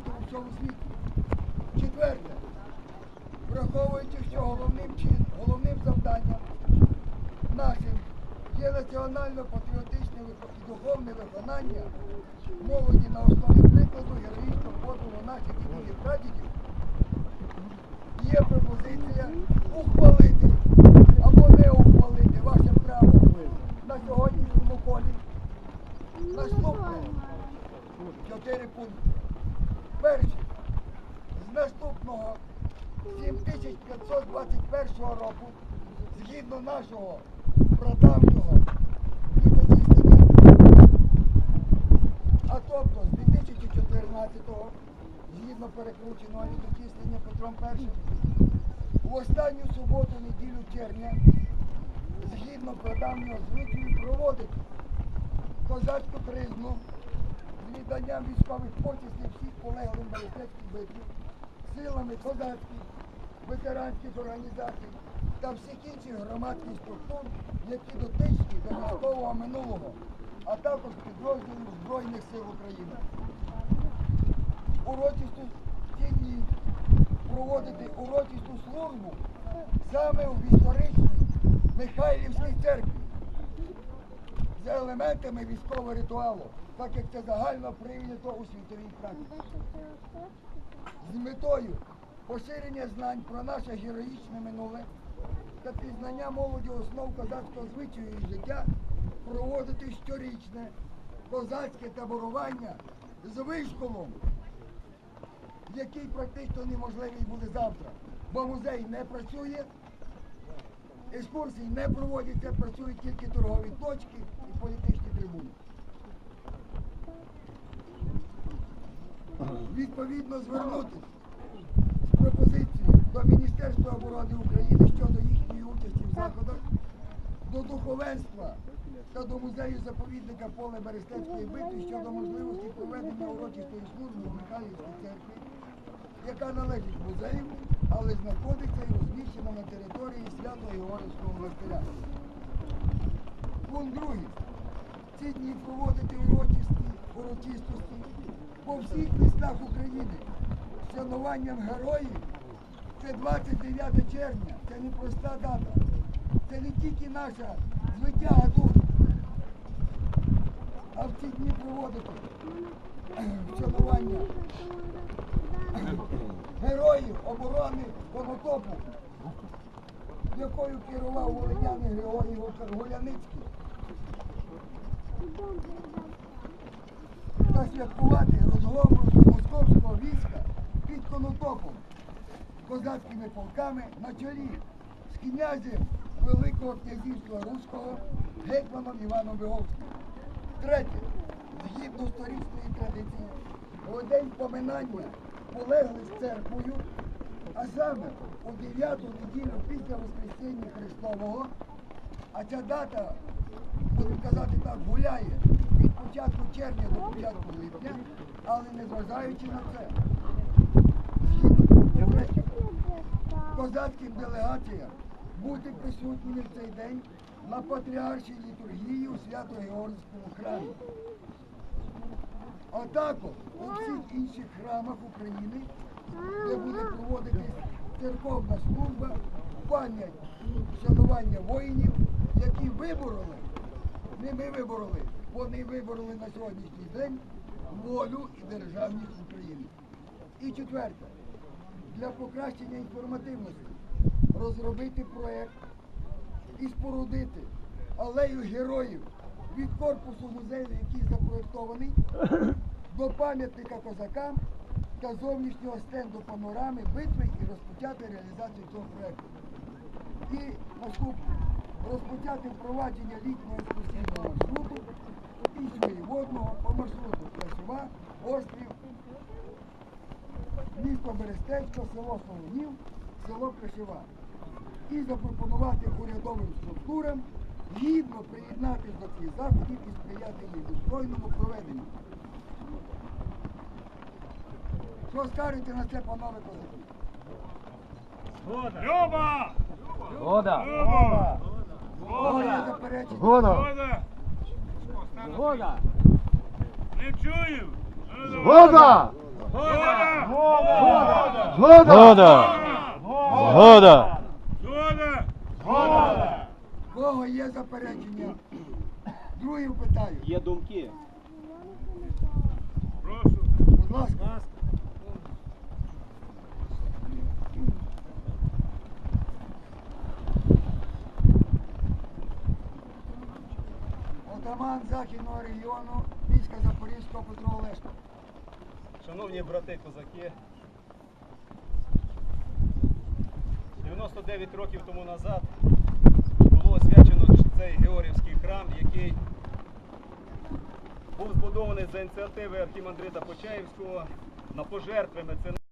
у всьому світі. Четверте. Враховуючи, що головним чин, головним завданням нашим є національно-патріотичне і духовне виконання молоді на основі прикладу героїчного подвигу наших дідів і прадідів, є пропозиція ухвалити 7521 року, згідно нашого прадавнього а тобто з 2014-го, згідно перекрученого літочислення Петром І, в останню суботу неділю червня, згідно прадавнього звичаю, проводити козацьку тризну з відданням військових почестей всіх полеглих на Лисецькій битві, силами козацьких, ветеранських організацій та всіх інших громадських структур, які дотичні до військового минулого, а також підрозділів Збройних сил України. Урочисту дні проводити урочисту службу саме в історичній Михайлівській церкві за елементами військового ритуалу, так як це загально прийнято у світовій практиці. З метою поширення знань про наше героїчне минуле та пізнання молоді основ козацького звичаю і життя проводити щорічне козацьке таборування з вишколом, який практично неможливий буде завтра, бо музей не працює, екскурсії не проводяться, працюють тільки торгові точки і політичні трибуни. Відповідно звернутися з пропозицією до Міністерства оборони України щодо їхньої участі в заходах, до духовенства та до музею заповідника поле Берестецької битви щодо можливості проведення урочистої служби у Михайлівській церкві, яка належить музею, але знаходиться і розміщена на території Свято-Єгорівського монастиря. Пункт другий. Ці дні проводити урочисті урочистості по всіх містах України шануванням героїв. Це 29 червня, це не проста дата. Це не тільки наша звитяга тут, а в ці дні проводити вшанування героїв оборони Конотопу, якою керував волиняний Григорій Гуляницький. Та святкувати розгрому московського війська під Конотопом, козацькими полками на чолі з князем Великого князівства Руського гетьманом Іваном Виговським. Третє. Згідно сторічної традиції, у день поминання полеглих церквою, а саме у 9 неділю після Воскресіння Христового, а ця дата, будемо казати так, гуляє від початку червня до початку липня, але не зважаючи на це, козацьким делегаціям бути присутніми в цей день на патріаршій літургії у Свято-Георгському храмі. А також у всіх інших храмах України, де буде проводитись церковна служба, пам'ять шанування воїнів, які вибороли, не ми вибороли, вони вибороли на сьогоднішній день волю і державність України. І четверте, для покращення інформативності розробити проєкт і спорудити алею героїв від корпусу музею, який запроєктований, до пам'ятника козакам та зовнішнього стенду панорами битви і розпочати реалізацію цього проєкту. І наступне розпочати впровадження літнього екскурсійного маршруту після водного по маршруту Красова, острів, місто Берестечко, село Солонів, село Крашева. І запропонувати урядовим структурам гідно приєднатися до цих заходів і сприяти їх достойному проведенню. Що скажете на це, панове козаки? Люба! Згода. Люба! Є заперечення? Згода. Згода! Згода. Не чую! Згода. Згода! Згода! Згода! Згода! Згода! В Кого є заперечення? Другий питаю. Є думки. Прошу. Будь ласка. Отаман Західного регіону війська Запорізького Петро Олешко. Шановні брати козаки, 99 років тому назад було освячено цей Георгівський храм, який був збудований за ініціативи архімандрита Почаївського на пожертви меценатів.